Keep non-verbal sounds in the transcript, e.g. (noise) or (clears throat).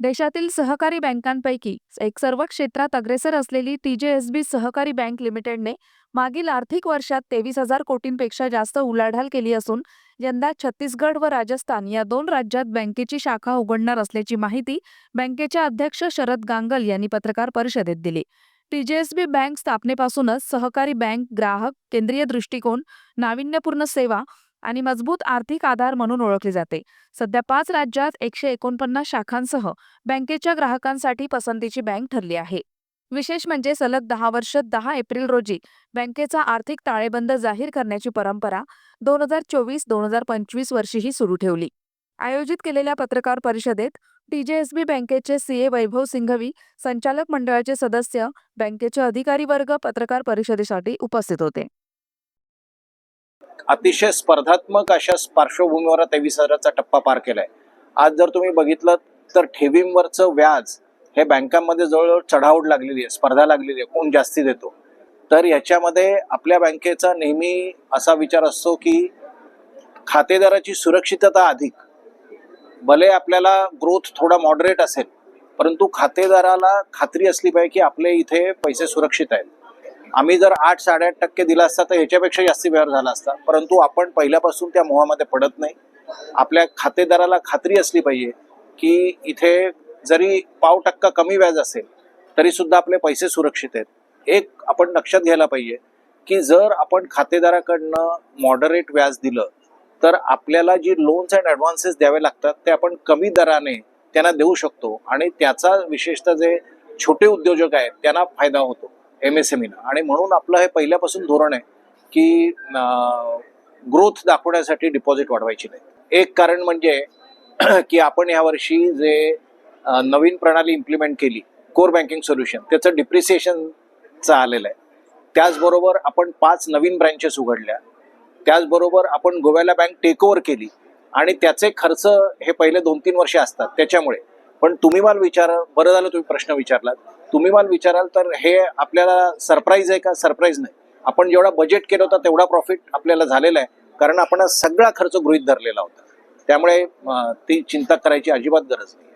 देशातील सहकारी बँकांपैकी एक सर्व क्षेत्रात अग्रेसर असलेली टीजेएसबी सहकारी बँक लिमिटेडने मागील आर्थिक वर्षात तेवीस हजार कोटींपेक्षा जास्त उलाढाल केली असून यंदा छत्तीसगड व राजस्थान या दोन राज्यात बँकेची शाखा उघडणार असल्याची माहिती बँकेच्या अध्यक्ष शरद गांगल यांनी पत्रकार परिषदेत दिली. टीजेएसबी बँक स्थापनेपासूनच सहकारी बँक ग्राहक केंद्रीय दृष्टिकोन नाविन्यपूर्ण सेवा आणि मजबूत आर्थिक आधार म्हणून ओळखली जाते. सध्या पाच राज्यात एकशे एकोणपन्नास शाखांसह बँकेच्या ग्राहकांसाठी पसंतीची बँक ठरली आहे. विशेष म्हणजे सलग दहा वर्ष दहा एप्रिल रोजी बँकेचा आर्थिक ताळेबंद जाहीर करण्याची परंपरा दोन हजार चोवीस दोन हजार पंचवीस वर्षीही सुरू ठेवली. आयोजित केलेल्या पत्रकार परिषदेत टीजेएसबी बँकेचे सीए वैभव सिंघवी संचालक मंडळाचे सदस्य बँकेचे अधिकारी वर्ग पत्रकार परिषदेसाठी उपस्थित होते. अतिशय स्पर्धात्मक अशा पार्श्वभूमीवर तेवीस हजाराचा टप्पा पार केलाय. आज जर तुम्ही बघितलं तर ठेवींवरचं व्याज हे बँकांमध्ये जवळजवळ चढावड लागलेली आहे स्पर्धा लागलेली आहे कोण जास्ती देतो. तर याच्यामध्ये आपल्या बँकेचा नेहमी असा विचार असतो की खातेदाराची सुरक्षितता अधिक. भले आपल्याला ग्रोथ थोडा मॉडरेट असेल परंतु खातेदाराला खात्री असली पाहिजे की आपले इथे पैसे सुरक्षित आहेत. आम्ही जर आठ साडेआठ टक्के दिला असता तर याच्यापेक्षा जास्ती व्यवहार झाला असता. परंतु आपण पहिल्यापासून त्या मोहामध्ये पडत नाही. आपल्या खातेदाराला खात्री असली पाहिजे की इथे जरी पाव टक्का कमी व्याज असेल तरी सुद्धा आपले पैसे सुरक्षित आहेत. एक आपण लक्षात घ्यायला पाहिजे की जर आपण खातेदाराकडनं मॉडरेट व्याज दिलं तर आपल्याला जी लोन्स अँड ॲडव्हान्सेस द्यावे लागतात ते आपण कमी दराने त्यांना देऊ शकतो. आणि त्याचा विशेषतः जे छोटे उद्योजक आहेत त्यांना फायदा होतो. एम एस एम आणि म्हणून आपलं हे पहिल्यापासून धोरण आहे की ग्रोथ दाखवण्यासाठी डिपॉझिट वाढवायची नाही. एक कारण म्हणजे (clears throat) की आपण यावर्षी जे नवीन प्रणाली इम्प्लिमेंट केली कोर बँकिंग सोल्युशन त्याचं डिप्रिसिएशनचं आलेलं आहे. त्याचबरोबर आपण पाच नवीन ब्रँचेस उघडल्या. त्याचबरोबर आपण गोव्याला बँक टेक ओव्हर केली. आणि त्याचे खर्च हे पहिले दोन तीन वर्ष असतात त्याच्यामुळे. पण तुम्ही मला विचार बरं झालं तुम्ही प्रश्न विचारलात. तुम्ही मला विचाराल तर हे आपल्याला सरप्राईज आहे का? सरप्राईज नाही. आपण जेवढा बजेट केलं होतं तेवढा प्रॉफिट आपल्याला झालेला आहे. कारण आपण सगळा खर्च गृहित धरलेला होता. त्यामुळे ती चिंता करायची अजिबात गरज नाही.